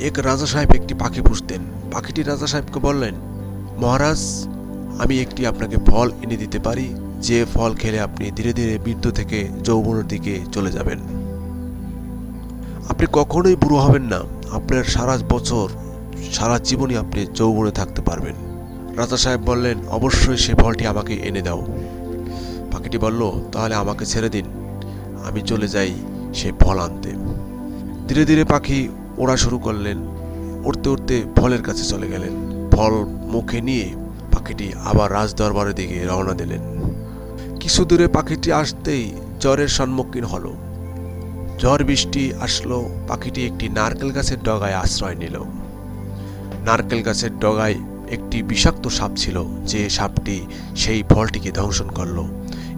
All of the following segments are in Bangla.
এক রাজা সাহেব একটি পাখি পুষতেন। পাখিটি রাজা সাহেবকে বললেন, মহারাজ, আমি একটি আপনাকে ফল এনে দিতে পারি। যে ফল খেলে আপনি ধীরে ধীরে বৃদ্ধ থেকে যৌবনের দিকে চলে যাবেন। আপনি কখনোই বুড়ো হবেন না। আপনার সারা বছর, সারা জীবনই আপনি যৌবনে থাকতে পারবেন। রাজা সাহেব বললেন, অবশ্যই সে ফলটি আমাকে এনে দাও। পাখিটি বলল, তাহলে আমাকে ছেড়ে দিন। আমি চলে যাই সেই ফল আনতে। ধীরে ধীরে পাখি ওড়া শুরু করলেন। উড়তে উড়তে ফলের কাছে চলে গেলেন। ফল মুখে নিয়ে পাখিটি আবার রাজ দরবারের দিকে রওনা দিলেন। কিছু দূরে পাখিটি আসতেই জ্বরের সম্মুখীন হলো। ঝড় বৃষ্টি আসলো, পাখিটি একটি নারকেল গাছের ডগায় আশ্রয় নিল। নারকেল গাছের ডগায় একটি বিষাক্ত সাপ ছিল, যে সাপটি সেই ফলটিকে ধ্বংসন করল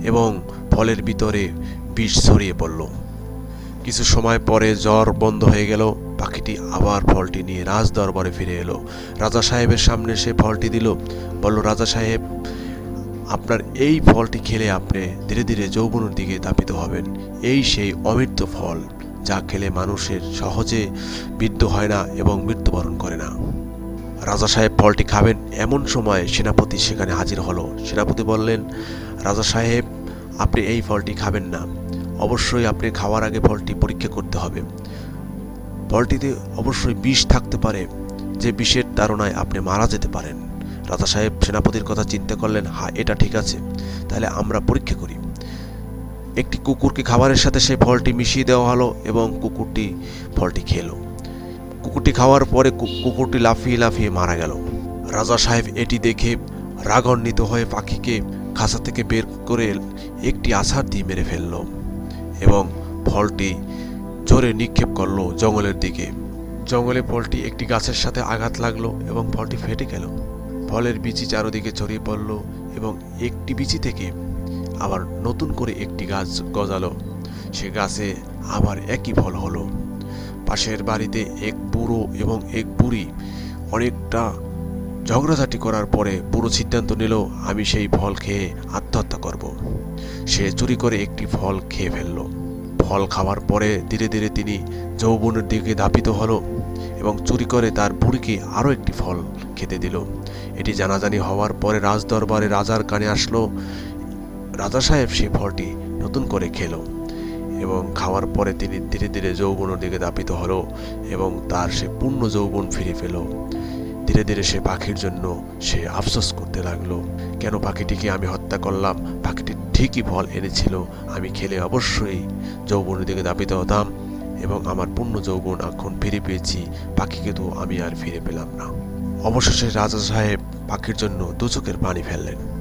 এবং ফলের ভিতরে বিষ ছড়িয়ে পড়ল। কিছু সময় পরে জ্বর বন্ধ হয়ে গেল। পাখিটি আবার ফলটি নিয়ে রাজ দরবারে ফিরে এলো। রাজা সাহেবের সামনে সে ফলটি দিল। বলল, রাজা সাহেব, আপনার এই ফলটি খেলে আপনি ধীরে ধীরে যৌবনের দিকে দাপিত হবেন। এই সেই অমৃত ফল, যা খেলে মানুষের সহজে বৃদ্ধ হয় না এবং মৃত্যুবরণ করে না। রাজা সাহেব, ফলটি খাবেন। এমন সময় সেনাপতি সেখানে হাজির হলো। সেনাপতি বললেন, রাজা সাহেব, আপনি এই ফলটি খাবেন না। অবশ্যই আপনি খাওয়ার আগে ফলটি পরীক্ষা করতে হবে। ফলটিতে অবশ্যই বিষ থাকতে পারে, যে বিষের তাড়নায় আপনি মারা যেতে পারেন। রাজা সাহেব সেনাপতির কথা চিন্তা করলেন হ্যাঁ এটা ঠিক আছে, তাহলে আমরা পরীক্ষা করি। একটি কুকুরকে খাবারের সাথে সেই ফলটি মিশিয়ে দেওয়া হলো এবং কুকুরটি ফলটি খেলো। কুকুরটি খাওয়ার পরে কুকুরটি লাফিয়ে লাফিয়ে মারা গেল। রাজা সাহেব এটি দেখে রাগান্বিত হয়ে পাখিকে খাঁচা থেকে বের করে একটি আছাড় দিয়ে মেরে ফেলল। এবং ফলটি জোরে নিক্ষেপ করল জঙ্গলের দিকে। জঙ্গলে ফলটি একটি গাছের সাথে আঘাত লাগল এবং ফলটি ফেটে গেল। ফলের বিচি চারদিকে ছড়িয়ে পড়ল এবং একটি বিচি থেকে আবার নতুন করে একটি গাছ গজালো। সে গাছে আবার একই ফল হলো। পাশের বাড়িতে এক বুড়ো এবং এক বুড়ি অনেকটা ঝগড়াঝাটি করার পরে বুড়ো সিদ্ধান্ত নিল, আমি সেই ফল খেয়ে আত্মহত্যা করব। সে চুরি করে একটি ফল খেয়ে ফেলল। ফল খাওয়ার পরে ধীরে ধীরে তিনি যৌবনের দিকে ধাপিত হলো এবং চুরি করে তার বুড়িকে আরও একটি ফল খেতে দিল। এটি জানাজানি হওয়ার পরে রাজদরবারে রাজার কানে আসলো, রাজা সাহেব সেই ফলটি নতুন করে খেল। এবং খাওয়ার পরে তিনি ধীরে ধীরে যৌবনের দিকে দাপিত হলো এবং তার সে পূর্ণ যৌবন ফিরে পেল। ধীরে ধীরে সে পাখির জন্য সে আফসোস করতে লাগল। কেন পাখিটিকে আমি হত্যা করলাম? পাখিটি ঠিকই ফল এনেছিল। আমি খেলে অবশ্যই যৌবনের দিকে দাপিত হতাম এবং আমার পূর্ণ যৌবন এখন ফিরে পেয়েছি। পাখিকে তো আমি আর ফিরে পেলাম না। অবশেষে রাজা সাহেব পাখির জন্য দুচোখের পানি ফেললেন।